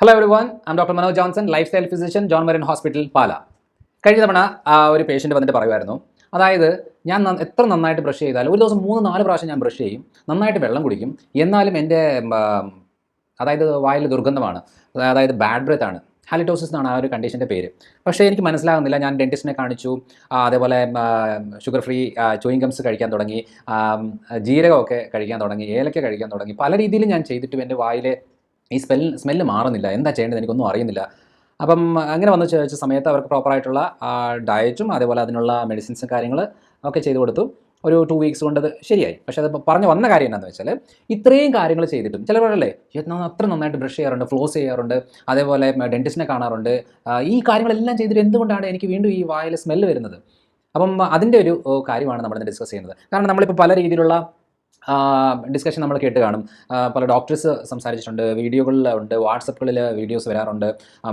Hello everyone am doctor Manoj Johnson lifestyle physician John Maran hospital Pala കഴിഞ്ഞ തവണ ഒരു patient വന്നിട്ട് പറയുമായിരുന്നു. അതായത് ഞാൻ എത്ര നന്നായിട്ട് ബ്രഷ് ചെയ്താലും ഒരു ദിവസം മൂന്ന് നാല് പ്രാവശ്യം ഞാൻ ബ്രഷ് ചെയ്യും നന്നായിട്ട് വെള്ളം കുടിക്കും. എന്നാലും എന്റെ അതായത് വായിൽ ദുർഗന്ധമാണ് അതായത് ബാഡ് ബ്രെത്ത് ആണ്. ഹാലിറ്റോസിസ് എന്നാണ് ആ ഒരു കണ്ടീഷന്റെ പേര്. പക്ഷേ എനിക്ക് മനസ്സിലാകുന്നില്ല. ഞാൻ ഡെന്റിസ്റ്റിനെ കാണിച്ചു. അതേപോലെ ഷുഗർ ഫ്രീ ചൂയിങ് ഗംസ് കഴിക്കാൻ തുടങ്ങി. ജീരകമൊക്കെ കഴിക്കാൻ തുടങ്ങി. ഏലക്ക കഴിക്കാൻ തുടങ്ങി. പല രീതിയിലും ഞാൻ ചെയ്തിട്ടും എന്റെ വായിലെ ഈ സ്മെൽ സ്മെല്ല് മാറുന്നില്ല. എന്താ ചെയ്യേണ്ടത് എനിക്കൊന്നും അറിയുന്നില്ല. അപ്പം അങ്ങനെ വന്ന് ചോദിച്ച സമയത്ത് അവർക്ക് പ്രോപ്പറായിട്ടുള്ള ഡയറ്റും അതേപോലെ അതിനുള്ള മെഡിസിൻസും കാര്യങ്ങൾ ഒക്കെ ചെയ്തു കൊടുത്തു. ഒരു ടു വീക്സ് കൊണ്ട് അത് ശരിയായി. പക്ഷെ അത് പറഞ്ഞു വന്ന കാര്യം എന്താണെന്ന് വെച്ചാൽ ഇത്രയും കാര്യങ്ങൾ ചെയ്തിട്ടും ചിലവരല്ലേ അത്ര നന്നായിട്ട് ബ്രഷ് ചെയ്യാറുണ്ട് ഫ്ലോസ് ചെയ്യാറുണ്ട് അതേപോലെ ഡെന്റിസ്റ്റിനെ കാണാറുണ്ട്. ഈ കാര്യങ്ങളെല്ലാം ചെയ്തിട്ട് എന്തുകൊണ്ടാണ് എനിക്ക് വീണ്ടും ഈ വായിൽ സ്മെല്ല് വരുന്നത്? അപ്പം അതിന്റെ ഒരു കാര്യമാണ് നമ്മൾ ഡിസ്കസ് ചെയ്യുന്നത്. കാരണം നമ്മളിപ്പോൾ പല രീതിയിലുള്ള ഡിസ്കഷൻ നമ്മൾ കേട്ട് കാണും. പല ഡോക്ടേഴ്സ് സംസാരിച്ചിട്ടുണ്ട് വീഡിയോകളിൽ ഉണ്ട് വാട്സപ്പുകളിൽ വീഡിയോസ് വരാറുണ്ട്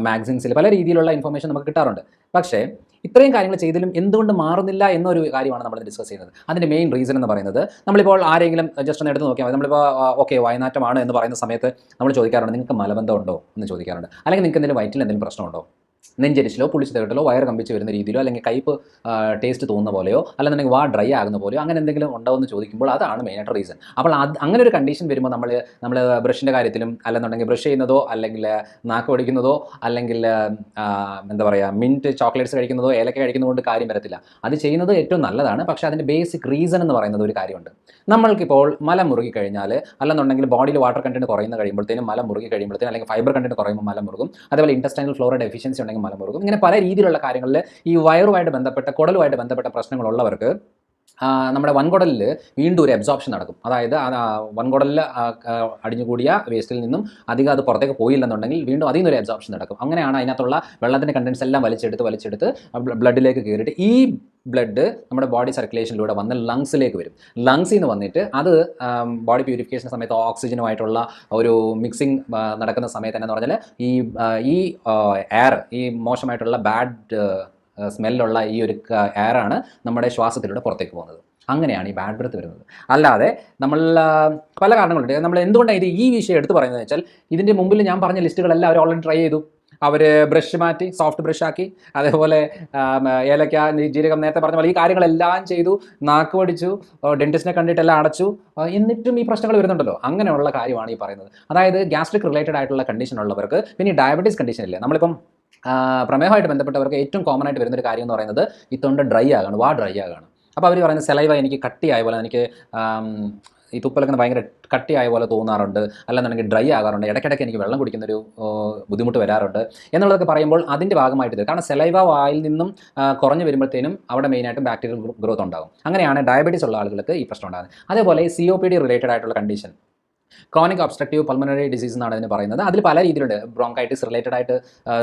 മാഗസിൻസിൽ പല രീതിയിലുള്ള ഇൻഫർമേഷൻ നമുക്ക് കിട്ടാറുണ്ട്. പക്ഷേ ഇത്രയും കാര്യങ്ങൾ ചെയ്തിലും എന്തുകൊണ്ട് മാറുന്നില്ല എന്നൊരു കാര്യമാണ് നമ്മൾ ഡിസ്കസ് ചെയ്യുന്നത്. അതിന്റെ മെയിൻ റീസൺ എന്ന് പറയുന്നത് നമ്മളിപ്പോൾ ആരെങ്കിലും ജസ്റ്റ് ഒന്ന് എടുത്ത് നോക്കിയാൽ മതി. നമ്മളിപ്പോൾ ഓക്കെ വയനാട്ടമാണ് എന്ന് പറയുന്ന സമയത്ത് നമ്മൾ ചോദിക്കാറുണ്ട് നിങ്ങൾക്ക് മലബന്ധമുണ്ടോ എന്ന് ചോദിക്കാറുണ്ട്. അല്ലെങ്കിൽ നിങ്ങൾക്ക് എന്തെങ്കിലും വയറ്റിൽ എന്തെങ്കിലും പ്രശ്നമുണ്ടോ? നെഞ്ചരിച്ചിലോ പുളിച്ച് തകട്ടിലോ വയർ കമ്പിച്ച് വരുന്ന രീതിയിലോ അല്ലെങ്കിൽ കയ്പ് ടേസ്റ്റ് തോന്നുന്ന പോലെയോ അല്ലെന്നുണ്ടെങ്കിൽ വാ ഡ്രൈ ആകുന്ന പോലെയോ അങ്ങനെ എന്തെങ്കിലും ഉണ്ടോ എന്ന് ചോദിക്കുമ്പോൾ അതാണ് മെയിനായിട്ട് റീസൺ അപ്പോൾ അത് അങ്ങനെ ഒരു കണ്ടീഷൻ വരുമ്പോൾ നമ്മൾ നമ്മൾ ബ്രഷിന്റെ കാര്യത്തിലും അല്ലെന്നുണ്ടെങ്കിൽ ബ്രഷ് ചെയ്യുന്നതോ അല്ലെങ്കിൽ നാക്ക് പഠിക്കുന്നതോ അല്ലെങ്കിൽ എന്താ പറയുക മിന്റ് ചോക്ലേറ്റ്സ് കഴിക്കുന്നതോ ഏലക്ക കഴിക്കുന്നതുകൊണ്ട് കാര്യം വരത്തില്ല. അത് ചെയ്യുന്നത് ഏറ്റവും നല്ലതാണ്. പക്ഷേ അതിന്റെ ബേസിക് റീസൺ എന്ന് പറയുന്നത് ഒരു കാര്യമുണ്ട്. നമ്മൾക്കിപ്പോൾ മല മുറുകി കഴിഞ്ഞാൽ അല്ലെന്നുണ്ടെങ്കിൽ ബോഡിയിൽ വാട്ടർ കണ്ടന്റ് കുറയുന്ന കഴിയുമ്പോഴത്തേനും മലം മുറുകി കഴിയുമ്പോഴത്തേനും അല്ലെങ്കിൽ ഫൈബർ കണ്ടന്റ് കുറയുമ്പോൾ മലം മുറുകും. അതേപോലെ ഇന്റസ്റ്റൈനൽ ഫ്ലോറ ഡെഫിഷ്യൻസി ഉണ്ടെങ്കിൽ മലമുറുകും. ഇങ്ങനെ പല രീതിയിലുള്ള കാര്യങ്ങളിൽ ഈ വയറുമായിട്ട് ബന്ധപ്പെട്ട കുടലുമായിട്ട് ബന്ധപ്പെട്ട പ്രശ്നങ്ങളുള്ളവർക്ക് നമ്മുടെ വൻകുടലിൽ വീണ്ടും ഒരു അബ്സോർപ്ഷൻ നടക്കും. അതായത് വൻകുടലിൽ അടിഞ്ഞുകൂടിയ വേസ്റ്റിൽ നിന്നും അധികം അത് പുറത്തേക്ക് പോയില്ലെന്നുണ്ടെങ്കിൽ വീണ്ടും അതിൽ നിന്നൊരു അബ്സോർപ്ഷൻ നടക്കും. അങ്ങനെയാണ് അതിനകത്തുള്ള വെള്ളത്തിന്റെ കണ്ടൻസ് എല്ലാം വലിച്ചെടുത്ത് വലിച്ചെടുത്ത് ബ്ലഡിലേക്ക് കയറിയിട്ട് ഈ ബ്ലഡ് നമ്മുടെ ബോഡി സർക്കുലേഷനിലൂടെ വന്ന് ലങ്സിലേക്ക് വരും. ലങ്സിൽ നിന്ന് വന്നിട്ട് അത് ബോഡി പ്യൂരിഫിക്കേഷൻ സമയത്ത് ഓക്സിജനുമായിട്ടുള്ള ഒരു മിക്സിങ് നടക്കുന്ന സമയത്ത് എന്ന് പറഞ്ഞാൽ ഈ ഈ എയർ ഈ മോശമായിട്ടുള്ള ബാഡ് സ്മെല്ലുള്ള ഈ ഒരു എയറാണ് നമ്മുടെ ശ്വാസത്തിലൂടെ പുറത്തേക്ക് പോകുന്നത്. അങ്ങനെയാണ് ഈ ബാഡ് ബ്രത്ത് വരുന്നത്. അല്ലാതെ നമ്മൾ പല കാരണങ്ങളുണ്ട്. നമ്മൾ എന്തുകൊണ്ടാണ് ഇത് ഈ വിഷയം എടുത്തു പറയുന്നത് വെച്ചാൽ ഇതിന്റെ മുമ്പിൽ ഞാൻ പറഞ്ഞ ലിസ്റ്റുകളെല്ലാം അവർ ഓൾറെഡി ട്രൈ ചെയ്തു. അവർ ബ്രഷ് മാറ്റി സോഫ്റ്റ് ബ്രഷ് ആക്കി അതേപോലെ ഏലക്ക ജീരകം നേരത്തെ പറഞ്ഞ പോലെ ഈ കാര്യങ്ങളെല്ലാം ചെയ്തു നാക്ക് പഠിച്ചു ഡെന്റിസ്റ്റിനെ കണ്ടിട്ടെല്ലാം അടച്ചു എന്നിട്ടും ഈ പ്രശ്നങ്ങൾ വരുന്നുണ്ടല്ലോ. അങ്ങനെയുള്ള കാര്യമാണ് ഈ പറയുന്നത്. അതായത് ഗ്യാസ്ട്രിക് റിലേറ്റഡ് ആയിട്ടുള്ള കണ്ടീഷൻ ഉള്ളവർക്ക് പിന്നെ ഡയബറ്റീസ് കണ്ടീഷൻ ഇല്ല. നമ്മളിപ്പം പ്രമേഹമായിട്ട് ബന്ധപ്പെട്ടവർക്ക് ഏറ്റവും കോമൺ ആയിട്ട് വരുന്നൊരു കാര്യം എന്ന് പറയുന്നത് ഈ ഡ്രൈ ആകാണ് വാ ഡ്രൈ ആകാണ്. അപ്പോൾ അവർ പറയുന്ന സെലൈവ എനിക്ക് കട്ടിയായ പോലെ എനിക്ക് ഈ തുപ്പലൊക്കെ ഭയങ്കര കട്ടിയായ പോലെ തോന്നാറുണ്ട്. അല്ലെന്നുണ്ടെങ്കിൽ ഡ്രൈ ആകാറുണ്ട്. ഇടയ്ക്കിടയ്ക്ക് എനിക്ക് വെള്ളം കുടിക്കുന്നൊരു ഒരു ബുദ്ധിമുട്ട് വരാറുണ്ട്. എന്നുള്ളതൊക്കെ പറയുമ്പോൾ അതിന്റെ ഭാഗമായിട്ട് കാരണം സെലൈവ വായിൽ നിന്നും കുറഞ്ഞു വരുമ്പോഴത്തേനും അവിടെ മെയിനായിട്ടും ബാക്ടീരിയൽ ഗ്രോത്ത് ഉണ്ടാകും. അങ്ങനെയാണ് ഡയബറ്റീസ് ഉള്ള ആളുകൾക്ക് ഈ പ്രശ്നം ഉണ്ടാകുന്നത്. അതേപോലെ C O P D related ആയിട്ടുള്ള condition chronic obstructive pulmonary disease എന്നാണ് ഇതിന് പറയുന്നത്. അതിൽ പല രീതിയിലുണ്ട്. ബ്രോങ്കൈറ്റിസ് റിലേറ്റഡ് ആയിട്ട്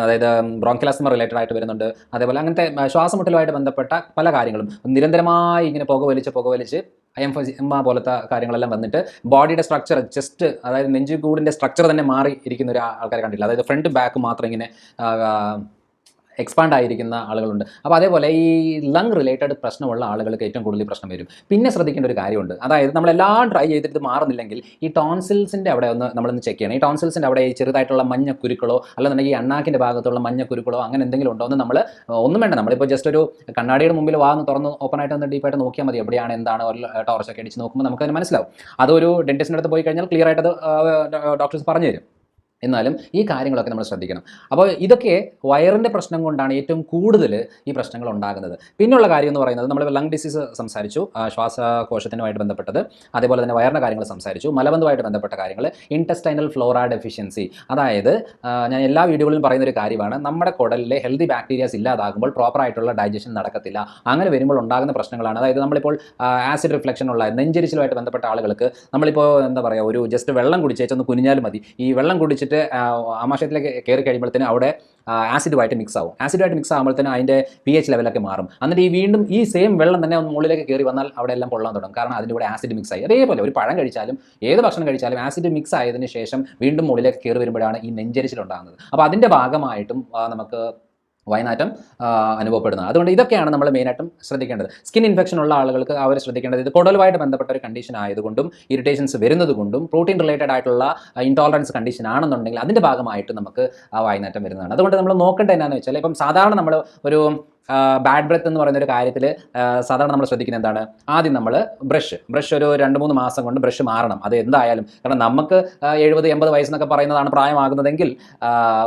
അതായത് ബ്രോങ്കിലാസ്മ റിലേറ്റഡ് ആയിട്ട് വരുന്നുണ്ട്. അതേപോലെ അങ്ങനത്തെ ശ്വാസമുട്ടലുമായിട്ട് ബന്ധപ്പെട്ട പല കാര്യങ്ങളും. നിരന്തരമായി ഇങ്ങനെ പുക വലിച്ച് പുക വലിച്ച് എംഫസിമ പോലത്തെ കാര്യങ്ങളെല്ലാം വന്നിട്ട് ബോഡിയുടെ സ്ട്രക്ചർ ജസ്റ്റ് അതായത് നെഞ്ചുകൂടിന്റെ സ്ട്രക്ചർ തന്നെ മാറി ഇരിക്കുന്ന ഒരു ആൾക്കാരെ കണ്ടില്ല അതായത് ഫ്രണ്ട് ബാക്ക് മാത്രം ഇങ്ങനെ എക്സ്പാൻഡ് ആയിരിക്കുന്ന ആളുകളുണ്ട്. അപ്പോൾ അതേപോലെ ഈ ലങ് റിലേറ്റഡ് പ്രശ്നമുള്ള ആളുകൾക്ക് ഏറ്റവും കൂടുതൽ പ്രശ്നം വരും. പിന്നെ ശ്രദ്ധിക്കേണ്ട ഒരു കാര്യമുണ്ട്. അതായത് നമ്മളെല്ലാം ട്രൈ ചെയ്തിട്ട് മാറുന്നില്ലെങ്കിൽ ഈ ടോൺസിൽസിന്റെ അവിടെ ഒന്ന് നമ്മളൊന്ന് ചെക്ക് ചെയ്യണം. ഈ ടോൺസിൽസിന്റെ അവിടെ ഈ ചെറുതായിട്ടുള്ള മഞ്ഞ കുരുക്കളോ അല്ലെന്നുണ്ടെങ്കിൽ ഈ അണ്ണാക്കിന്റെ ഭാഗത്തുള്ള മഞ്ഞ കുരുക്കളോ അങ്ങനെ എന്തെങ്കിലും ഉണ്ടോ എന്ന് നമ്മൾ ഒന്നും വേണ്ട. നമ്മളിപ്പോൾ ജസ്റ്റ് ഒരു കണ്ണാടിയുടെ മുമ്പിൽ വാന്ന് തുറന്ന് ഓപ്പൺ ആയിട്ട് ഒന്ന് ഡീപ്പായിട്ട് നോക്കിയാൽ മതി എവിടെയാണ് എന്താണ് ടോർച്ചൊക്കെ അടിച്ച് നോക്കുമ്പോൾ നമുക്കതിന് മനസ്സിലാവും. അതൊരു ഡെന്റിസ്റ്റിന്റെ അടുത്ത് പോയി കഴിഞ്ഞാൽ ക്ലിയർ ആയിട്ട് അത് ഡോക്ടേഴ്സ് പറഞ്ഞു തരും. എന്നാലും ഈ കാര്യങ്ങളൊക്കെ നമ്മൾ ശ്രദ്ധിക്കണം. അപ്പോൾ ഇതൊക്കെ വയറിന്റെ പ്രശ്നം കൊണ്ടാണ് ഏറ്റവും കൂടുതൽ ഈ പ്രശ്നങ്ങൾ ഉണ്ടാകുന്നത്. പിന്നുള്ള കാര്യം എന്ന് പറയുന്നത് നമ്മൾ ലങ് ഡിസീസ് സംസാരിച്ചു ശ്വാസകോശത്തിനുമായിട്ട് ബന്ധപ്പെട്ടത് അതേപോലെ തന്നെ വയറിന്റെ കാര്യങ്ങൾ സംസാരിച്ചു മലബന്ധമായിട്ട് ബന്ധപ്പെട്ട കാര്യങ്ങൾ ഇന്റസ്റ്റൈനൽ ഫ്ലോറ ഡെഫിഷ്യൻസി അതായത് ഞാൻ എല്ലാ വീഡിയോകളിലും പറയുന്ന ഒരു കാര്യമാണ് നമ്മുടെ കുടലിലെ ഹെൽത്തി ബാക്ടീരിയാസ് ഇല്ലാതാകുമ്പോൾ പ്രോപ്പറായിട്ടുള്ള ഡൈജഷൻ നടക്കത്തില്ല. അങ്ങനെ വരുമ്പോൾ ഉണ്ടാകുന്ന പ്രശ്നങ്ങളാണ്. അതായത് നമ്മളിപ്പോൾ ആസിഡ് റിഫ്ലക്ഷൻ ഉള്ള നെഞ്ചരിച്ചിലുമായിട്ട് ബന്ധപ്പെട്ട ആളുകൾക്ക് നമ്മളിപ്പോൾ എന്താ പറയുക ഒരു ജസ്റ്റ് വെള്ളം കുടിച്ചേച്ചൊന്ന് കുനിഞ്ഞാൽ മതി. ഈ വെള്ളം കുടിച്ചിട്ട് ആ, ആമാശയത്തിലേക്ക് കയറി കഴിയുമ്പോഴത്തേനും അവിടെ ആസിഡുമായിട്ട് മിക്സ് ആവും. ആസിഡുമായിട്ട് മിക്സ് ആകുമ്പോഴത്തേനും അതിന്റെ പി എച്ച് ലെവലൊക്കെ മാറും. എന്നിട്ട് ഈ വീണ്ടും ഈ സെയിം വെള്ളം തന്നെ ഒന്ന് മുകളിലേക്ക് കയറി വന്നാൽ അവിടെ എല്ലാം പൊള്ളാൻ തുടങ്ങും. കാരണം അതിന്റെ കൂടെ ആസിഡ് മിക്സ് ആയി. അതേപോലെ ഒരു പഴം കഴിച്ചാലും ഏത് ഭക്ഷണം കഴിച്ചാലും ആസിഡ് മിക്സ് ആയതിനു ശേഷം വീണ്ടും മുകളിലേക്ക് കയറി വരുമ്പോഴാണ് ഈ നെഞ്ചരിച്ചിലുണ്ടാകുന്നത്. അപ്പോൾ അതിന്റെ ഭാഗമായിട്ടും നമുക്ക് വയനാറ്റം അനുഭവപ്പെടുന്നത്. അതുകൊണ്ട് ഇതൊക്കെയാണ് നമ്മൾ മെയിനായിട്ടും ശ്രദ്ധിക്കേണ്ടത്. സ്കിൻ ഇൻഫെക്ഷൻ ഉള്ള ആളുകൾക്ക് അവർ ശ്രദ്ധിക്കേണ്ടത് ഇത് കുടലുമായിട്ട് ബന്ധപ്പെട്ട ഒരു കണ്ടീഷൻ ആയതുകൊണ്ടും ഇറിറ്റേഷൻസ് വരുന്നത് കൊണ്ടും പ്രോട്ടീൻ റിലേറ്റഡ് ആയിട്ടുള്ള ഇൻടോളറൻസ് കണ്ടീഷൻ ആണെന്നുണ്ടെങ്കിൽ അതിന്റെ ഭാഗമായിട്ട് നമുക്ക് ആ വയനാറ്റം വരുന്നതാണ്. അതുകൊണ്ട് നമ്മൾ നോക്കേണ്ടത് എന്നാന്ന് വെച്ചാൽ ഇപ്പം സാധാരണ നമ്മൾ ഒരു ബാഡ് ബ്രത്ത് എന്ന് പറയുന്ന ഒരു കാര്യത്തിൽ സാധാരണ നമ്മൾ ശ്രദ്ധിക്കുന്നത് എന്താണ്? ആദ്യം നമ്മൾ ബ്രഷ് ബ്രഷ് ഒരു രണ്ട് മൂന്ന് മാസം കൊണ്ട് ബ്രഷ് മാറണം. അത് എന്തായാലും. കാരണം നമുക്ക് എഴുപത് എൺപത് വയസ്സെന്നൊക്കെ പറയുന്നതാണ് പ്രായമാകുന്നതെങ്കിൽ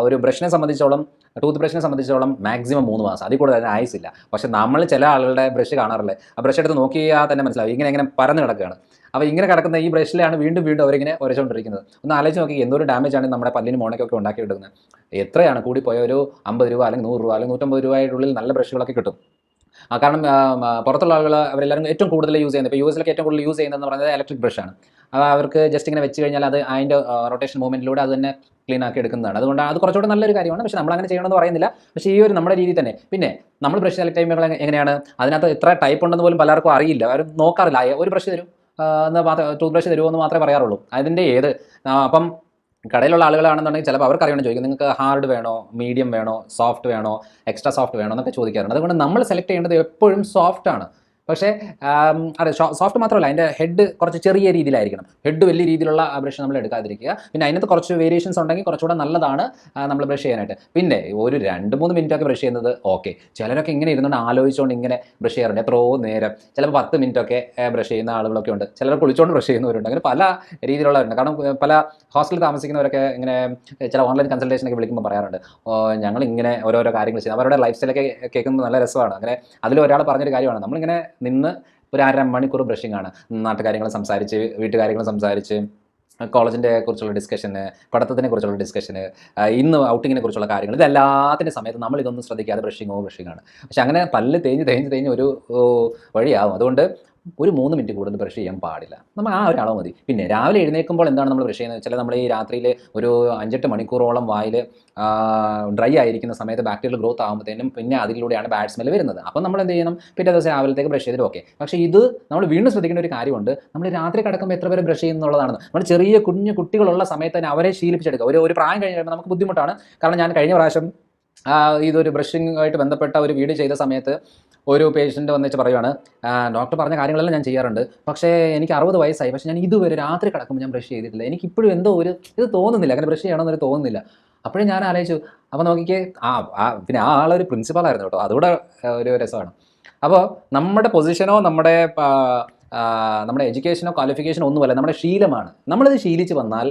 ഒരു ബ്രഷിനെ സംബന്ധിച്ചോളം ടൂത്ത് ബ്രഷിനെ സംബന്ധിച്ചോളം മാക്സിമം മൂന്ന് മാസം. അതിൽ കൂടുതൽ അതിന് ആയുസില്ല പക്ഷെ നമ്മൾ ചില ആളുകളുടെ ബ്രഷ് കാണാറില്ലേ? ആ ബ്രഷ് എടുത്ത് നോക്കിയാൽ തന്നെ മനസ്സിലാവും. ഇങ്ങനെ എങ്ങനെ പരന്ന് കിടക്കുകയാണ്. അപ്പോൾ ഇങ്ങനെ കിടക്കുന്ന ഈ ബ്രഷിലാണ് വീണ്ടും വീണ്ടും അവരിങ്ങനെ ഉരച്ചുകൊണ്ടിരിക്കുന്നത് ഒന്ന് ആലോചിച്ച് നോക്കി എന്തൊരു ഡാമേജ് ആണ് നമ്മുടെ പല്ലിന് മോണയ്ക്കൊക്കെ ഉണ്ടാക്കിയെടുക്കുന്നത്. എത്രയാണ് കൂടി പോയ ഒരു അമ്പത് രൂപ അല്ലെങ്കിൽ നൂറ് രൂപ അല്ലെങ്കിൽ നൂറ്റമ്പത് രൂപയുടെ ഉള്ളിൽ നല്ല ബ്രഷുകളൊക്കെ കിട്ടും. കാരണം പുറത്തുള്ള ആളുകൾ അവരെല്ലാവരും ഏറ്റവും കൂടുതൽ യൂസ് ചെയ്യുന്നത് ഇപ്പോൾ യു എസിലൊക്കെ ഏറ്റവും കൂടുതൽ യൂസ് ചെയ്യുന്നതെന്ന് പറയുന്നത് ഇലക്ട്രിക് ബ്രഷാണ് അപ്പോൾ അവർക്ക് ജസ്റ്റ് ഇങ്ങനെ വെച്ച് കഴിഞ്ഞാൽ അത് അതിന്റെ റൊട്ടേഷൻ മൂവ്മെന്റിലൂടെ അത് തന്നെ ക്ലീൻ ആക്കി എടുക്കുന്നതാണ്. അതുകൊണ്ട് അത് കുറച്ചുകൂടെ നല്ലൊരു കാര്യമാണ്. പക്ഷേ നമ്മൾ അങ്ങനെ ചെയ്യണമെന്ന് പറയുന്നില്ല. പക്ഷേ ഈ ഒരു നമ്മുടെ രീതി തന്നെ. പിന്നെ നമ്മൾ ബ്രഷ് സെലക്ട് ചെയ്യുമ്പോൾ എങ്ങനെയാണ്? അതിനകത്ത് എത്ര ടൈപ്പ് ഉണ്ടെന്ന് പോലും പലർക്കും അറിയില്ല. അവർ നോക്കാറില്ല. ഒരു ബ്രഷ് തരും. എന്ന് ടൂത്ത് ബ്രഷ് തരുമോ എന്ന് മാത്രമേ പറയാറുള്ളൂ. അതിന്റെ ഏത് അപ്പം കടയിലുള്ള ആളുകളാണെന്നുണ്ടെങ്കിൽ ചിലപ്പോൾ അവർക്ക് അറിയണം ചോദിക്കും നിങ്ങൾക്ക് ഹാർഡ് വേണോ മീഡിയം വേണോ സോഫ്റ്റ് വേണോ എക്സ്ട്രാ സോഫ്റ്റ് വേണോ? എന്നൊക്കെ ചോദിക്കാറുണ്ട്. അതുകൊണ്ട് നമ്മൾ സെലക്ട് ചെയ്യേണ്ടത് എപ്പോഴും സോഫ്റ്റ് ആണ്. പക്ഷേ അതെ സോഫ്റ്റ് മാത്രമല്ല അതിന്റെ ഹെഡ് കുറച്ച് ചെറിയ രീതിയിലായിരിക്കണം. ഹെഡ് വലിയ രീതിയിലുള്ള ബ്രഷ് നമ്മൾ എടുക്കാതിരിക്കുക. പിന്നെ അതിനകത്ത് കുറച്ച് വേരിയേഷൻസ് ഉണ്ടെങ്കിൽ കുറച്ചുകൂടെ നല്ലതാണ് നമ്മൾ ബ്രഷ് ചെയ്യാനായിട്ട്. പിന്നെ ഒരു രണ്ട് മൂന്ന് മിനിറ്റൊക്കെ ബ്രഷ് ചെയ്യുന്നത് ഓക്കെ ചിലരൊക്കെ ഇങ്ങനെ ഇരുന്നുകൊണ്ട് ആലോചിച്ചുകൊണ്ട് ഇങ്ങനെ ബ്രഷ് ചെയ്യാറുണ്ട്. എത്രയോ നേരം. ചിലപ്പോൾ പത്ത് മിനിറ്റൊക്കെ ബ്രഷ് ചെയ്യുന്ന ആളുകളൊക്കെ ഉണ്ട്. ചിലർ കുളിച്ചുകൊണ്ട് ബ്രഷ് ചെയ്യുന്നവരുണ്ട്. അങ്ങനെ പല രീതിയിലുള്ളവരുണ്ട്. കാരണം പല ഹോസ്റ്റലിൽ താമസിക്കുന്നവരൊക്കെ ഇങ്ങനെ ചില ഓൺലൈൻ കൺസൾട്ടേഷനൊക്കെ വിളിക്കുമ്പോൾ പറയാറുണ്ട്. ഞങ്ങൾ ഇങ്ങനെ ഓരോരോ കാര്യങ്ങൾ ചെയ്യുന്നത് അവരുടെ ലൈഫ് സ്റ്റൈലൊക്കെ കേൾക്കുന്നത് നല്ല രസമാണ്. അങ്ങനെ അതിൽ ഒരാൾ പറഞ്ഞൊരു കാര്യമാണ്. നമ്മളിങ്ങനെ നിന്ന് ഒരു അര മണിക്കൂർ ബ്രഷിംഗ് ആണ്. നാട്ടുകാര്യങ്ങൾ സംസാരിച്ച് വീട്ടുകാര്യങ്ങൾ സംസാരിച്ച് കോളേജിന്റെ കുറിച്ചുള്ള ഡിസ്കഷന് പഠിത്തത്തിനെ കുറിച്ചുള്ള ഡിസ്കഷന് ഇന്ന് ഔട്ടിങ്ങിനെ കുറിച്ചുള്ള കാര്യങ്ങൾ ഇതെല്ലാത്തിന്റെ സമയത്ത് നമ്മൾ ഇതൊന്നും ശ്രദ്ധിക്കാതെ ബ്രഷിങ്ങോ ബ്രഷിങ്ങാണ് പക്ഷെ അങ്ങനെ പല്ല് തേഞ്ഞ് തേഞ്ഞ് തേഞ്ഞ് ഒരു വഴിയാവും. അതുകൊണ്ട് ഒരു മൂന്ന് മിനിറ്റ് കൂടുതൽ ബ്രഷ് ചെയ്യാൻ പാടില്ല. നമ്മൾ ആ ഒരു അളവ് മതി. പിന്നെ രാവിലെ എഴുന്നേൽക്കുമ്പോൾ എന്താണ് നമ്മൾ ബ്രഷ് ചെയ്യുന്നത്? വെച്ചാൽ നമ്മൾ ഈ രാത്രിയിൽ ഒരു അഞ്ചെട്ട് മണിക്കൂറോളം വായിൽ ഡ്രൈ ആയിരിക്കുന്ന സമയത്ത് ബാക്ടീരിയൽ ഗ്രോത്ത് ആകുമ്പോഴത്തേനും പിന്നെ അതിലൂടെയാണ് ബാഡ് സ്മെൽ വരുന്നത്. അപ്പം നമ്മൾ എന്ത് ചെയ്യണം? പിറ്റേ ദിവസം രാവിലത്തേക്ക് ബ്രഷ് ചെയ്തിട്ട് ഓക്കെ പക്ഷേ ഇത് നമ്മൾ വീണ്ടും ശ്രദ്ധിക്കേണ്ട ഒരു കാര്യമുണ്ട്. നമ്മൾ രാത്രി കിടക്കുമ്പോൾ എത്ര പേര് ബ്രഷ് ചെയ്യുന്നുള്ളതാണ്. നമ്മൾ ചെറിയ കുഞ്ഞു കുട്ടികളുള്ള സമയത്ത് തന്നെ അവരെ ശീലിപ്പിച്ചെടുക്കുക. ഒരു ഒരു പ്രായം കഴിഞ്ഞ് നമുക്ക് ബുദ്ധിമുട്ടാണ്. കാരണം ഞാൻ കഴിഞ്ഞ പ്രാവശ്യം ഇതൊരു ബ്രഷിംഗ് ആയിട്ട് ബന്ധപ്പെട്ട ഒരു വീഡിയോ ചെയ്ത സമയത്ത് ഒരു പേഷ്യന്റ് വന്നിച്ച് പറയുവാണ് ഡോക്ടർ പറഞ്ഞ കാര്യങ്ങളെല്ലാം ഞാൻ ചെയ്യാറുണ്ട്. പക്ഷേ എനിക്ക് അറുപത് വയസ്സായി. പക്ഷേ ഞാൻ ഇതുവരെ രാത്രി കിടക്കുമ്പോൾ ഞാൻ ബ്രഷ് ചെയ്തിട്ടില്ല. എനിക്ക് ഇപ്പോഴും എന്തോ ഒരു ഇത് തോന്നുന്നില്ല. അങ്ങനെ ബ്രഷ് ചെയ്യണമെന്നൊരു തോന്നുന്നില്ല. അപ്പോഴും ഞാൻ ആലോചിച്ചു അപ്പോൾ നോക്കിക്കേ ആ പിന്നെ ആ ആളൊരു പ്രിൻസിപ്പാളായിരുന്നു കേട്ടോ. അതുകൂടെ ഒരു രസമാണ്. അപ്പോൾ നമ്മുടെ പൊസിഷനോ നമ്മുടെ നമ്മുടെ എഡ്യൂക്കേഷനോ ക്വാളിഫിക്കേഷനോ ഒന്നുമല്ല നമ്മുടെ ശീലമാണ്. നമ്മളത് ശീലിച്ച് വന്നാൽ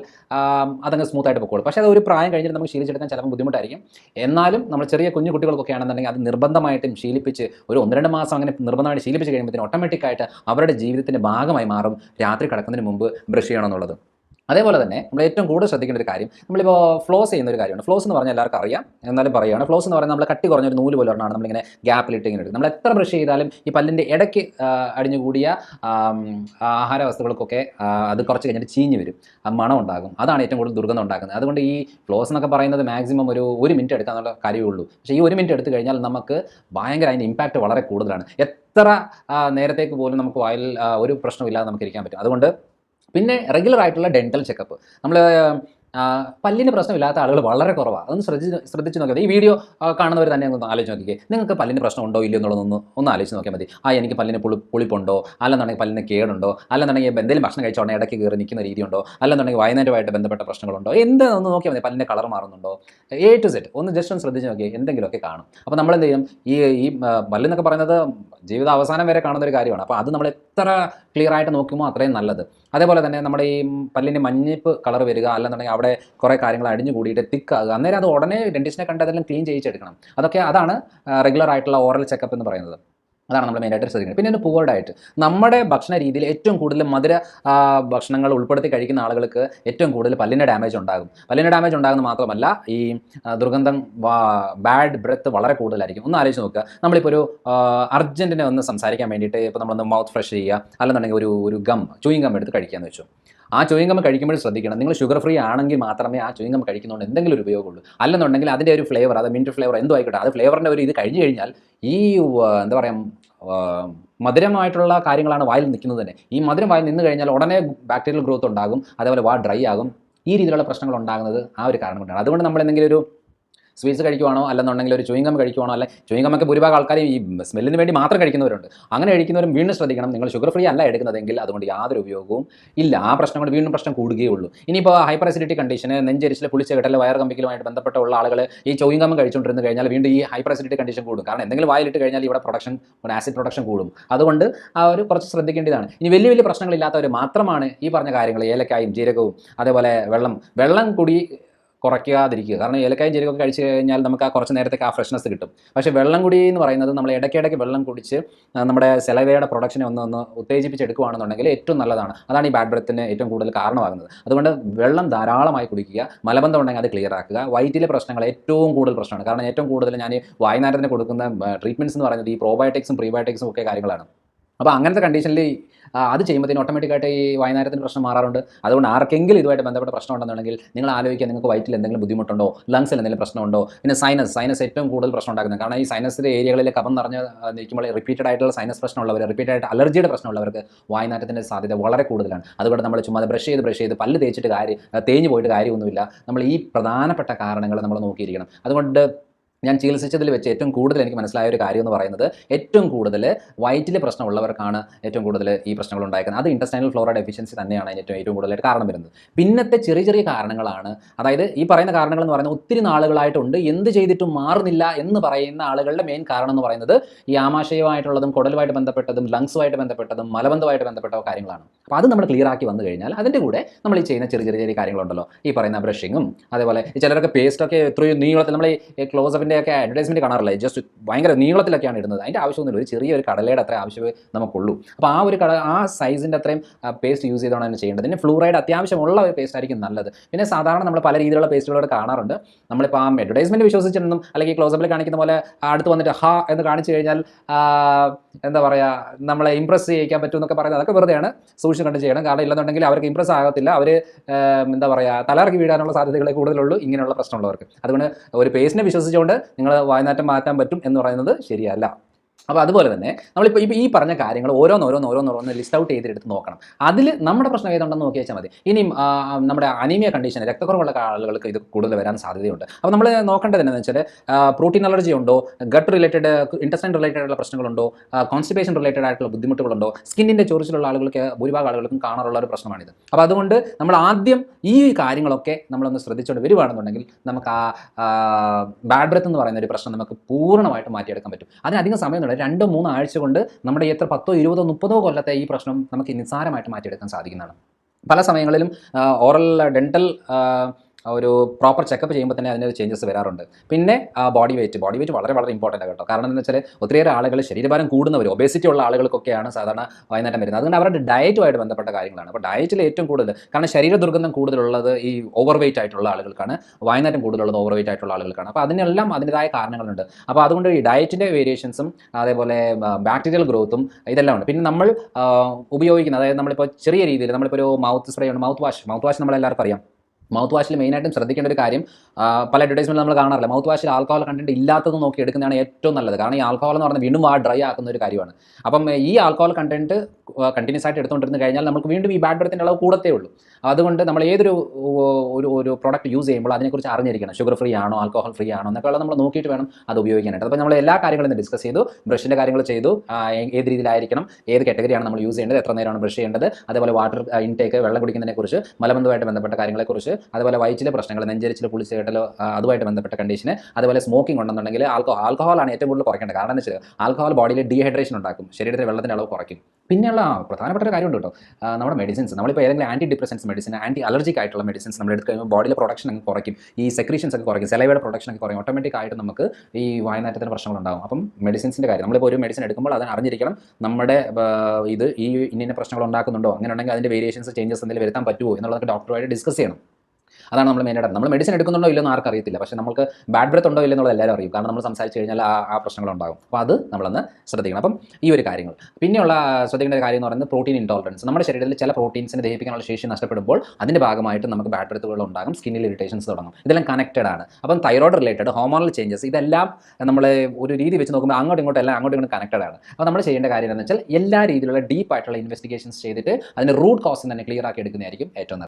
അതങ്ങ് സ്മൂത്ത് ആയിട്ട് പൊക്കോളും. പക്ഷേ അത് ഒരു പ്രായം കഴിഞ്ഞിട്ട് നമുക്ക് ശീലിച്ചെടുക്കാൻ ചിലപ്പോൾ ബുദ്ധിമുട്ടായിരിക്കും. എന്നാലും നമ്മൾ ചെറിയ കുഞ്ഞു കുട്ടികൾക്കൊക്കെ ആണെന്നുണ്ടെങ്കിൽ അത് നിർബന്ധമായിട്ടും ശീലിപ്പിച്ച് ഒരു ഒന്ന് രണ്ട് മാസം അങ്ങനെ നിർബന്ധമായിട്ട് ശീലിപ്പിച്ച് കഴിയുമ്പോഴത്തേക്കും ഓട്ടോമാറ്റിക്കായിട്ട് അവരുടെ ജീവിതത്തിന്റെ ഭാഗമായി മാറും രാത്രി കിടക്കുന്നതിന് മുമ്പ് ബ്രഷ് ചെയ്യണം എന്നുള്ളത്. അതേപോലെ തന്നെ നമ്മൾ ഏറ്റവും കൂടുതൽ ശ്രദ്ധിക്കേണ്ട ഒരു കാര്യം നമ്മളിപ്പോൾ ഫ്ലോസ് ചെയ്യുന്ന ഒരു കാര്യമാണ്. ഫ്ലോസ് എന്ന് പറഞ്ഞാൽ എല്ലാവർക്കും അറിയാം. എന്നാലും പറയുകയാണ് ഫ്ലോസ് എന്ന് പറഞ്ഞാൽ നമ്മൾ കട്ടി കുറഞ്ഞ ഒരു നൂൽ പോലെ ഒരെണ്ണമാണ് നമ്മളിങ്ങനെ ഗ്യാപ്പിലിട്ട് ഇങ്ങനെ എടുക്കും നമ്മൾ എത്ര ബ്രഷ് ചെയ്താലും ഈ പല്ലിന്റെ ഇടയ്ക്ക് അടിഞ്ഞുകൂടിയ ആഹാര വസ്തുക്കൾക്കൊക്കെ അത് കുറച്ച് കഴിഞ്ഞിട്ട് ചീഞ്ഞ് വരും. മണം ഉണ്ടാകും. അതാണ് ഏറ്റവും കൂടുതൽ ദുർഗന്ധം ഉണ്ടാക്കുന്നത്. അതുകൊണ്ട് ഈ ഫ്ലോസ് എന്നൊക്കെ പറയുന്നത് മാക്സിമം ഒരു ഒരു മിനിറ്റ് എടുക്കാന്നുള്ള കാര്യമേ ഉള്ളൂ. പക്ഷേ ഈ ഒരു മിനിറ്റ് എടുത്തു കഴിഞ്ഞാൽ നമുക്ക് ഭയങ്കര അതിന്റെ ഇമ്പാക്റ്റ് വളരെ കൂടുതലാണ്. എത്ര നേരത്തേക്ക് പോലും നമുക്ക് വായിൽ ഒരു പ്രശ്നമില്ലാതെ നമുക്ക് ഇരിക്കാൻ പറ്റും. അതുകൊണ്ട് പിന്നെ റെഗുലർ ആയിട്ടുള്ള ഡെന്റൽ ചെക്കപ്പ് നമ്മൾ പല്ലിന് പ്രശ്നമില്ലാത്ത ആളുകൾ വളരെ കുറവാണ് അതൊന്ന് ശ്രദ്ധിച്ച് ശ്രദ്ധിച്ച് നോക്കിയാൽ ഈ വീഡിയോ കാണുന്നവർ തന്നെ ഒന്ന് ആലോചിച്ച് നോക്കിക്കേ. നിങ്ങൾക്ക് പല്ലിന് പ്രശ്നം ഉണ്ടോ ഇല്ലയോ എന്നുള്ളതൊന്ന് ഒന്ന് ആലോചിച്ച് നോക്കിയാൽ മതി. ആ എനിക്ക് പല്ലിന് പുളി പുളിപ്പുണ്ടോ? അല്ലെന്നുണ്ടെങ്കിൽ പല്ലിന് കേടുണ്ടോ? അല്ലെന്നുണ്ടെങ്കിൽ എന്തെങ്കിലും ഭക്ഷണം കഴിച്ച ഉടനെ ഇടയ്ക്ക് കയറി നിൽക്കുന്ന രീതിയുണ്ടോ അല്ലെന്നുണ്ടെങ്കിൽ വൈകുന്നേരമായിട്ട് ബന്ധപ്പെട്ട പ്രശ്നങ്ങളുണ്ടോ എന്താണെന്ന് നോക്കിയാൽ മതി. പല്ലിന്റെ കളർ മാറുന്നുണ്ടോ? എ ടു സെറ്റ് ഒന്ന് ജസ്റ്റ് ഒന്ന് ശ്രദ്ധിച്ച് നോക്കിയാൽ എന്തെങ്കിലുമൊക്കെ കാണും. അപ്പോൾ നമ്മൾ എന്ത് ചെയ്യും? ഈ ഈ പല്ലെന്നൊക്കെ പറയുന്നത് ജീവിത അവസാനം വരെ കാണുന്ന ഒരു കാര്യമാണ്. അപ്പോൾ അത് നമ്മൾ എത്ര ക്ലിയർ ആയിട്ട് നോക്കുമോ അത്രയും നല്ലത്. അതേപോലെ തന്നെ നമ്മുടെ ഈ പല്ലിന് മഞ്ഞപ്പ് കളർ വരിക അല്ലെന്നുണ്ടെങ്കിൽ അവിടെ കുറേ കാര്യങ്ങൾ അടിഞ്ഞു കൂടിയിട്ട് തിക്കാകുക അന്നേരം അത് ഉടനെ ഡെന്റിസ്റ്റിനെ കണ്ട് അതെല്ലാം ക്ലീൻ ചെയ്യിച്ചെടുക്കണം. അതൊക്കെ അതാണ് റെഗുലർ ആയിട്ടുള്ള ഓറൽ ചെക്കപ്പ് എന്ന് പറയുന്നത്. അതാണ് നമ്മൾ മെയിനായിട്ട് ശ്രദ്ധിക്കുന്നത്. പിന്നെ ഒരു പുവർ ഡയറ്റ് നമ്മുടെ ഭക്ഷണ രീതിയിൽ ഏറ്റവും കൂടുതൽ മധുര ഭക്ഷണങ്ങൾ ഉൾപ്പെടുത്തി കഴിക്കുന്ന ആളുകൾക്ക് ഏറ്റവും കൂടുതൽ പല്ലിന്റെ ഡാമേജ് ഉണ്ടാകും. പല്ലിന്റെ ഡാമേജ് ഉണ്ടാകുന്ന മാത്രമല്ല ഈ ദുർഗന്ധം ബാഡ് ബ്രെത്ത് വളരെ കൂടുതലായിരിക്കും. ഒന്ന് ആലോചിച്ച് നോക്കുക. നമ്മളിപ്പോൾ ഒരു അർജന്റിനെ ഒന്ന് സംസാരിക്കാൻ വേണ്ടിയിട്ട് ഇപ്പോൾ നമ്മളൊന്ന് മൗത്ത് ഫ്രഷ് ചെയ്യുക അല്ലെന്നുണ്ടെങ്കിൽ ഒരു ഒരു ഗം ചൂയിങ് ഗം എടുത്ത് കഴിക്കാമെന്ന് വെച്ചു. ആ ചൂയിങ് ഗം കഴിക്കുമ്പോൾ ശ്രദ്ധിക്കണം. നിങ്ങൾ ഷുഗർ ഫ്രീ ആണെങ്കിൽ മാത്രമേ ആ ചൂയിങ് ഗം കഴിക്കുന്നതുകൊണ്ട് എന്തെങ്കിലും ഒരു ഉപയോഗമുള്ളൂ. അല്ലെന്നുണ്ടെങ്കിൽ അതിന്റെ ഒരു ഫ്ലേവർ അത് മിന്റ് ഫ്ലേവർ എന്തോ ആയിക്കോട്ടെ അത് ഫ്ലേവറിന്റെ ഒരു ഇത് കഴിഞ്ഞ് കഴിഞ്ഞാൽ ഈ എന്താ പറയുക മധുരമായിട്ടുള്ള കാര്യങ്ങളാണ് വായിൽ നിൽക്കുന്നത് തന്നെ. ഈ മധുരം വായിൽ നിന്ന് കഴിഞ്ഞാൽ ഉടനെ ബാക്ടീരിയൽ ഗ്രോത്ത് ഉണ്ടാകും. അതേപോലെ വാ ഡ്രൈ ആകും. ഈ രീതിയിലുള്ള പ്രശ്നങ്ങൾ ഉണ്ടാകുന്നത് ആ ഒരു കാരണം കൊണ്ടാണ് അതുകൊണ്ട് നമ്മൾ എന്തെങ്കിലും ഒരു സ്വീറ്റ്സ് കഴിക്കുവാണോ അല്ലെന്നുണ്ടെങ്കിൽ ഒരു ചുയിങ്ങം കഴിക്കുവാണോ അല്ലെ ഒക്കെ ഭൂരിഭാഗം ആൾക്കാരും ഈ സ്മെല്ലിന് വേണ്ടി മാത്രം കഴിക്കുന്നവരുണ്ട്. അങ്ങനെ കഴിക്കുന്നവരും വീണ്ടും ശ്രദ്ധിക്കണം. നിങ്ങൾ ഷുഗർ ഫ്രീ അല്ല എടുക്കുന്നതെങ്കിൽ അതുകൊണ്ട് യാതൊരു ഉപയോഗവും ഇല്ല. ആ പ്രശ്നം കൊണ്ട് വീണ്ടും പ്രശ്നം കൂടുകയുള്ളൂ. ഇനിയിപ്പോൾ ഹൈപ്പർ അസിഡിറ്റി കണ്ടീഷന് നെഞ്ചരിച്ചിൽ പുളിച്ച കെട്ടൽ വയർ കമ്പിക്കലുമായിട്ട് ബന്ധപ്പെട്ടുള്ള ആളുകൾ ഈ ചുയിങ്ങം കഴിച്ചുകൊണ്ടിരുന്ന് കഴിഞ്ഞാൽ വീണ്ടും ഈ ഹൈപ്പർ അസിഡിറ്റി കണ്ടീഷൻ കൂടും. കാരണം എന്തെങ്കിലും വായിലിട്ട് കഴിഞ്ഞാൽ ഇവിടെ പ്രൊഡക്ഷൻ ആസിഡ് പ്രൊഡക്ഷൻ കൂടും. അതുകൊണ്ട് ആ ഒരു കുറച്ച് ശ്രദ്ധിക്കേണ്ടതാണ്. ഇനി വലിയ വലിയ പ്രശ്നങ്ങളില്ലാത്തവർ മാത്രമാണ് ഈ പറഞ്ഞ കാര്യങ്ങൾ ഏലക്കായും ജീരകവും അതേപോലെ വെള്ളം. വെള്ളം കൂടി കുറയ്ക്കാതിരിക്കുക. കാരണം ഏലക്കായും ജീരകമൊക്കെ കഴിച്ച് കഴിഞ്ഞാൽ നമുക്ക് ആ കുറച്ച് നേരത്തേക്ക് ആ ഫ്രഷ്നെസ് കിട്ടും. പക്ഷേ വെള്ളം കുടി എന്ന് പറയുന്നത് നമ്മൾ ഇടയ്ക്കിടയ്ക്ക് വെള്ളം കുടിച്ച് നമ്മുടെ സെലവയുടെ പ്രൊഡക്ഷനെ ഒന്ന് ഒന്ന് ഉത്തേജിപ്പിച്ചെടുക്കുകയാണെന്നുണ്ടെങ്കിൽ ഏറ്റവും നല്ലതാണ്. അതാണ് ഈ ബാഡ് ബ്രത്തിന് ഏറ്റവും കൂടുതൽ കാരണമാകുന്നത്. അതുകൊണ്ട് വെള്ളം ധാരാളമായി കുടിക്കുക മലബന്ധം ഉണ്ടെങ്കിൽ അത് ക്ലിയർ ആക്കുക. വയറ്റിലെ പ്രശ്നങ്ങൾ ഏറ്റവും കൂടുതൽ പ്രശ്നമാണ്. കാരണം ഏറ്റവും കൂടുതൽ ഞാൻ വായനാരത്തിന് കൊടുക്കുന്ന ട്രീറ്റ്മെന്റ്സ് എന്ന് പറയുന്നത് ഈ പ്രോബയോട്ടിക്സും പ്രീബയോട്ടിക്സും ഒക്കെ കാര്യങ്ങളാണ്. അപ്പോൾ അങ്ങനത്തെ കണ്ടീഷനിൽ അത് ചെയ്യുമ്പോഴത്തേന് ഓട്ടോമാറ്റിക്കായിട്ട് ഈ വൈകുന്നേരത്തിന് പ്രശ്നം മാറാറുണ്ട്. അതുകൊണ്ട് ആർക്കെങ്കിലും ഇതുമായിട്ട് ബന്ധപ്പെട്ട പ്രശ്നം ഉണ്ടെന്നുണ്ടെങ്കിൽ നിങ്ങൾ ആലോചിക്കുക നിങ്ങൾക്ക് വയറ്റിൽ എന്തെങ്കിലും ബുദ്ധിമുട്ടുണ്ടോ? ലങ്സിൽ എന്തെങ്കിലും പ്രശ്നമുണ്ടോ? പിന്നെ സൈനസ് സൈനസ് ഏറ്റവും കൂടുതൽ പ്രശ്നം ഉണ്ടാക്കുന്നത്. കാരണം ഈ സൈനസിന്റെ ഏരിയകളിൽ കപം നിറഞ്ഞ് നിൽക്കുമ്പോൾ റിപ്പീറ്റഡ് ആയിട്ടുള്ള സൈനസ് പ്രശ്നമുള്ളവർ റിപ്പീറ്റഡ് ആയിട്ട് അലർജിയുടെ പ്രശ്നമുള്ളവർക്ക് വായനാറ്റത്തിന്റെ സാധ്യത വളരെ കൂടുതലാണ്. അതുകൊണ്ട് നമ്മൾ ചുമ്മാ ബ്രഷ് ചെയ്ത് ബ്രഷ് ചെയ്ത് പല്ല് തേച്ചിട്ട് കാര്യം തേഞ്ഞ് പോയിട്ട് കാര്യമൊന്നുമില്ല. നമ്മൾ ഈ പ്രധാനപ്പെട്ട കാരണങ്ങൾ നമ്മൾ നോക്കിയിരിക്കണം. അതുകൊണ്ട് ഞാൻ ചികിത്സിച്ചതിൽ വെച്ച് ഏറ്റവും കൂടുതൽ എനിക്ക് മനസ്സിലായ ഒരു കാര്യം എന്ന് പറയുന്നത് ഏറ്റവും കൂടുതൽ വയറ്റിൽ പ്രശ്നമുള്ളവർക്കാണ് ഏറ്റവും കൂടുതൽ ഈ പ്രശ്നങ്ങൾ ഉണ്ടായിരിക്കുന്നത് അത് ഇന്റസ്റ്റൈനൽ ഫ്ലോറ ഡെഫിഷ്യൻസി തന്നെയാണ് ഏറ്റവും ഏറ്റവും കൂടുതലായിട്ട് കാരണം വരുന്നത്. പിന്നത്തെ ചെറിയ ചെറിയ കാരണങ്ങളാണ് അതായത് ഈ പറയുന്ന കാരണങ്ങൾ എന്ന് പറയുന്നത് ഒത്തിരി നാളുകളായിട്ടുണ്ട് എന്ത് ചെയ്തിട്ടും മാറുന്നില്ല എന്ന് പറയുന്ന ആളുകളുടെ മെയിൻ കാരണം എന്ന് പറയുന്നത് ഈ ആമാശയമായിട്ടുള്ളതും കുടലുമായിട്ട് ബന്ധപ്പെട്ടതും ലങ്സുമായിട്ട് ബന്ധപ്പെട്ടതും മലബന്ധമായിട്ട് ബന്ധപ്പെട്ട കാര്യങ്ങളാണ്. അപ്പോൾ അത് നമ്മൾ ക്ലിയർ ആക്കി വന്നു കഴിഞ്ഞാൽ അതിന്റെ കൂടെ നമ്മൾ ഈ ചെയ്യുന്ന ചെറിയ ചെറിയ ചെറിയ കാര്യങ്ങളുണ്ടല്ലോ. ഈ പറയുന്ന ബ്രഷിങ്ങും അതേപോലെ ചിലരൊക്കെ പേസ്റ്റൊക്കെ എത്രയും നീളത്തിൽ നമ്മൾ ഈ ക്ലോസപ്പിന്റെ ഒക്കെ അഡ്വർടൈസ്മെന്റ് കാണാറില്ല. ജസ്റ്റ് ഭയങ്കര നീളത്തിലൊക്കെയാണ് ഇടുന്നത്. അതിന്റെ ആവശ്യമൊന്നുമില്ല. ഒരു ചെറിയൊരു കടലയുടെ അത്ര ആവശ്യമേ നമുക്കുള്ളൂ. അപ്പോൾ ആ ഒരു കട ആ സൈസിന്റെ അത്രയും പേസ്റ്റ് യൂസ് ചെയ്താണ് അതിന് ചെയ്യേണ്ടത്. പിന്നെ ഫ്ലൂറൈഡ് അത്യാവശ്യമുള്ള ഒരു പേസ്റ്റ് ആയിരിക്കും നല്ലത്. പിന്നെ സാധാരണ നമ്മൾ പല രീതിയിലുള്ള പേസ്റ്റുകളോട് കാണാറുണ്ട്. നമ്മളിപ്പോൾ ആ അഡ്വർടൈസ്മെന്റ് വിശ്വസിച്ചിട്ടൊന്നും അല്ലെങ്കിൽ ക്ലോസപ്പിൽ കാണിക്കുന്ന പോലെ അടുത്ത് വന്നിട്ട് ഹാ എന്ന് കാണിച്ചു കഴിഞ്ഞാൽ എന്താ പറയുക നമ്മളെ ഇമ്പ്രസ് ചെയ്യിക്കാൻ പറ്റും എന്നൊക്കെ പറയുന്നത് അതൊക്കെ വെറുതെയാണ് സൂക്ഷിച്ച് കണ്ട് ചെയ്യണം. കാരണം ഇല്ലെന്നുണ്ടെങ്കിൽ അവർക്ക് ഇമ്പ്രസ് ആകത്തില്ല. അവർ എന്താ പറയുക തലയിറക്കി വീഴാനുള്ള സാധ്യതകളെ കൂടുതലുള്ളൂ. ഇങ്ങനെയുള്ള പ്രശ്നമുള്ളവർക്ക്. അതുകൊണ്ട് ഒരു പേസിനെ വിശ്വസിച്ചുകൊണ്ട് നിങ്ങൾ വായനാറ്റം മാറ്റാൻ പറ്റും എന്ന് പറയുന്നത് ശരിയല്ല. അപ്പോൾ അതുപോലെ തന്നെ നമ്മളിപ്പോൾ ഇപ്പോൾ ഈ പറഞ്ഞ കാര്യങ്ങൾ ഓരോന്നോരോന്ന് ഓരോന്ന് ഓരോന്ന് ഓരോന്ന് ലിസ്റ്റ് ഔട്ട് ചെയ്തെടുത്ത് നോക്കണം. അതിൽ നമ്മുടെ പ്രശ്നം ഏതുണ്ടെന്ന് നോക്കി വെച്ചാൽ മതി. ഇനിയും നമ്മുടെ അനീമിയ കണ്ടീഷൻ രക്തക്കുറവുള്ള ആളുകൾക്ക് ഇത് കൂടുതൽ വരാൻ സാധ്യതയുണ്ട്. അപ്പോൾ നമ്മൾ നോക്കേണ്ടത് എന്താണെന്ന് വെച്ചാൽ പ്രോട്ടീൻ അലർജി ഉണ്ടോ? ഗട്ട് റിലേറ്റഡ് ഇന്റസ്റ്റൈൻ റിലേറ്റഡ് ആയിട്ടുള്ള പ്രശ്നങ്ങളുണ്ടോ? കോൺസ്റ്റിപ്പേഷൻ റിലേറ്റഡ് ആയിട്ടുള്ള ബുദ്ധിമുട്ടുകളുണ്ടോ? സ്കിന്നിന്റെ ചൊറിച്ചിലുള്ള ആളുകൾക്ക് ഭൂരിഭാഗം ആളുകൾക്കും കാണാറുള്ള ഒരു പ്രശ്നമാണിത്. അപ്പോൾ അതുകൊണ്ട് നമ്മൾ ആദ്യം ഈ കാര്യങ്ങളൊക്കെ നമ്മളൊന്ന് ശ്രദ്ധിച്ചുകൊണ്ട് വരുവാണെന്നുണ്ടെങ്കിൽ നമുക്ക് ആ ബാഡ് ബ്രത്ത് എന്ന് പറയുന്ന ഒരു പ്രശ്നം നമുക്ക് പൂർണമായിട്ട് മാറ്റിയെടുക്കാൻ പറ്റും. അതിന് അധികം സമയമൊന്നുമില്ല രണ്ടോ മൂന്നോ ആഴ്ച കൊണ്ട് നമ്മുടെ എത്ര പത്തോ ഇരുപതോ മുപ്പതോ കൊല്ലത്തെ ഈ പ്രശ്നം നമുക്ക് നിസ്സാരമായിട്ട് മാറ്റിയെടുക്കാൻ സാധിക്കുന്നതാണ്. പല സമയങ്ങളിലും ഓറൽ ഡെന്റൽ ഒരു പ്രോപ്പർ ചെക്കപ്പ് ചെയ്യുമ്പോൾ തന്നെ അതിനൊരു ചേഞ്ചസ് വരാറുണ്ട്. പിന്നെ ബോഡി വെയിറ്റ് ബോഡി വെയിറ്റ് വളരെ വളരെ ഇമ്പോർട്ടന്റ് കേട്ടോ. കാരണം എന്ന് വെച്ചാൽ ഒത്തിരിയേറെ ആളുകൾ ശരീരഭാരം കൂടുന്നവർ ഒബേസിറ്റി ഉള്ള ആളുകൾക്കൊക്കെയാണ് സാധാരണ വൈകുന്നേരം വരുന്നത്. അതുകൊണ്ട് അവരുടെ ഡയറ്റുമായിട്ട് ബന്ധപ്പെട്ട കാര്യങ്ങളാണ്. അപ്പോൾ ഡയറ്റിൽ ഏറ്റവും കൂടുതൽ കാരണം ശരീര ദുർഗന്ധം കൂടുതലുള്ളത് ഈ ഓവർ വെയിറ്റ് ആയിട്ടുള്ള ആളുകൾക്കാണ്. വൈകുന്നേരം കൂടുതലുള്ളത് ഓവർ വെയിറ്റ് ആയിട്ടുള്ള ആളുകൾക്കാണ്. അപ്പോൾ അതിനെല്ലാം അതിന്റെതായ കാരണങ്ങളുണ്ട്. അപ്പോൾ അതുകൊണ്ട് ഈ ഡയറ്റിന്റെ വേരിയേഷൻസും അതേപോലെ ബാക്ടീരിയൽ ഗ്രോത്തും ഇതെല്ലാം ഉണ്ട്. പിന്നെ നമ്മൾ ഉപയോഗിക്കുന്ന അതായത് നമ്മളിപ്പോൾ ചെറിയ രീതിയിൽ നമ്മളിപ്പോൾ ഒരു മൗത്ത് സ്പ്രേ ഉണ്ട്. മൗത്ത് വാഷ് മൗത്ത് വാഷ് നമ്മളെല്ലാവർക്കും അറിയാം. മൗത്ത് വാഷിൽ മെയിനായിട്ടും ശ്രദ്ധിക്കേണ്ട ഒരു കാര്യം പല അഡ്വർടൈസ്മെന്റ് നമ്മൾ കാണാറില്ല? മൗത്ത് വാഷിൽ ആൽക്കഹോൾ കണ്ടന്റ് ഇല്ലാത്തത് നോക്കി എടുക്കുന്നതാണ് ഏറ്റവും നല്ലത്. കാരണം ഈ ആൽക്കഹോൾ എന്ന് പറഞ്ഞാൽ വീണ്ടും ആ ഡ്രൈ ആക്കുന്ന ഒരു കാര്യമാണ്. അപ്പം ഈ ആൽക്കഹോൾ കണ്ടന്റ് കണ്ടിന്യൂസ് ആയിട്ട് എടുത്തുകൊണ്ടിരുന്ന് കഴിഞ്ഞാൽ നമുക്ക് വീണ്ടും ഈ ബാഡ് ബ്രത്തിന്റെ അളവ് കൂടത്തേ ഉള്ളൂ. അതുകൊണ്ട് നമ്മൾ ഏതൊരു ഒരു ഒരു പ്രോഡക്റ്റ് യൂസ് ചെയ്യുമ്പോൾ അതിനെക്കുറിച്ച് അറിഞ്ഞിരിക്കണം. ഷുഗർ ഫ്രീ ആണോ ആൽക്കോഹോൾ ഫ്രീ ആണോ എന്നൊക്കെ നമ്മൾ നോക്കിയിട്ട് വേണം അത് ഉപയോഗിക്കാനായിട്ട്. അപ്പോൾ നമ്മൾ എല്ലാ കാര്യങ്ങളും ഡിസ്കസ് ചെയ്തു. ബ്രഷിന്റെ കാര്യങ്ങൾ ചെയ്തു. ഏത് രീതിയിലായിരിക്കണം ഏത് കാറ്റഗറിയാണ് നമ്മൾ യൂസ് ചെയ്യേണ്ടത് എത്ര നേരമാണ് ബ്രഷ് ചെയ്യേണ്ടത് അതേപോലെ വാട്ടർ ഇൻടേക്ക് വെള്ളം കുടിക്കുന്നതിനെക്കുറിച്ച് മലബന്ധമായിട്ട് ബന്ധപ്പെട്ട കാര്യങ്ങളെക്കുറിച്ച് അതുപോലെ വയറ്റിലെ പ്രശ്നങ്ങൾ നെഞ്ചരിച്ചിൽ പുളിച്ച് കേട്ടലോ അതുമായിട്ട് ബന്ധപ്പെട്ട കണ്ടീഷന് അതുപോലെ സ്മോക്കിംഗ് ഉണ്ടെന്നുണ്ടെങ്കിൽ ആൽക്കോ ആൽക്കോഹോളാണ് ഏറ്റവും കൂടുതൽ കുറയ്ക്കേണ്ടത്. കാരണം എന്ന് വെച്ചാൽ ആൽക്കോഹോൾ ബോഡിയിൽ ഡീഹൈഡ്രേഷൻ ഉണ്ടാക്കും. ശരീരത്തിൽ വെള്ളത്തിന്റെ അളവ് കുറയ്ക്കും. പിന്നെയുള്ള പ്രധാനപ്പെട്ട ഒരു കാര്യമുണ്ട് കേട്ടോ. നമ്മുടെ മെഡിസിൻസ് നമ്മളിപ്പോൾ ഏതെങ്കിലും anti depressants medicine anti allergic ആയിട്ടുള്ള മെഡിസിൻസ് നമ്മൾ എടുത്ത് കഴിയുമ്പോൾ ബോഡിയിലെ പ്രൊഡക്ഷൻ അങ്ങ് കുറയ്ക്കും. ഈ സെക്രീഷൻസ് ഒക്കെ കുറയ്ക്കും. സെലവയുടെ പ്രൊഡക്ഷൻ ഒക്കെ കുറയും. ഓട്ടോമാറ്റിക് ആയിട്ട് നമുക്ക് ഈ വായനാറ്റത്തിന് പ്രശ്നങ്ങളുണ്ടാകും അപ്പം മെഡിസിൻസിന്റെ കാര്യം നമ്മളിപ്പോൾ ഒരു മെഡിസിൻ എടുക്കുമ്പോൾ അത് അറിഞ്ഞിരിക്കണം നമ്മുടെ ഇത് ഈ ഇന്ന പ്രശ്നങ്ങൾ ഉണ്ടാക്കുന്നുണ്ടോ? അങ്ങനെ ഉണ്ടെങ്കിൽ അതിന്റെ വേരിയേഷൻസ് ചേഞ്ചസ് എന്തെങ്കിലും വരുത്താൻ പറ്റുമോ എന്നുള്ളതൊക്കെ ഡോക്ടറുമായിട്ട് ഡിസ്കസ് ചെയ്യണം. അതാണ് നമ്മൾ മെയിനായിട്ട് നമ്മൾ മെഡിസിൻ എടുക്കുന്നുണ്ടോ ഇല്ലെന്ന് ആർക്കും അറിയത്തില്ല. പക്ഷേ നമുക്ക് ബാഡ് ബ്രത്ത് ഉണ്ടോ ഇല്ലെന്നുള്ളത് എല്ലാവരും അറിയും. കാരണം നമ്മൾ സംസാരിച്ച് കഴിഞ്ഞാൽ ആ ആ പ്രശ്നങ്ങളുണ്ടാകും അപ്പോൾ അത് നമ്മളൊന്ന് ശ്രദ്ധിക്കണം. അപ്പം ഈ ഒരു കാര്യങ്ങൾ. പിന്നെയുള്ള ശ്രദ്ധിക്കേണ്ട ഒരു കാര്യം എന്ന് പറയുന്നത് പ്രോട്ടീൻ ഇൻടോളറൻസ് നമ്മുടെ ശരീരത്തിൽ ചില പ്രോട്ടീൻസിനെ ദഹിപ്പിക്കാനുള്ള ശേഷി നഷ്ടപ്പെടുമ്പോൾ അതിന്റെ ഭാഗമായിട്ട് നമുക്ക് ബാഡ് ബ്രത്തുകൾ ഉണ്ടാകും. സ്കിന്നിൽ ഇറിറ്റേഷൻസ് തുടങ്ങും. ഇതെല്ലാം കണക്റ്റഡ് ആണ്. അപ്പം തൈറോയ്ഡ് റിലേറ്റഡ് ഹോർമോണൽ ചേഞ്ചസ് ഇതെല്ലാം നമ്മൾ ഒരു രീതി വെച്ച് നോക്കുമ്പോൾ അങ്ങോട്ടും ഇങ്ങോട്ടും എല്ലാം അങ്ങോട്ടും ഇങ്ങോട്ടും കണക്റ്റഡ് ആണ്. അപ്പോൾ നമ്മൾ ചെയ്യേണ്ട കാര്യം എന്ന് വെച്ചാൽ എല്ലാ രീതിയിലുള്ള ഡീപ്പായിട്ടുള്ള ഇൻവെസ്റ്റിഗേഷൻസ് ചെയ്തിട്ട് അതിന്റെ റൂട്ട് കോസ് തന്നെ ക്ലിയർ ആക്കി എടുക്കുന്നതായിരിക്കും ഏറ്റവും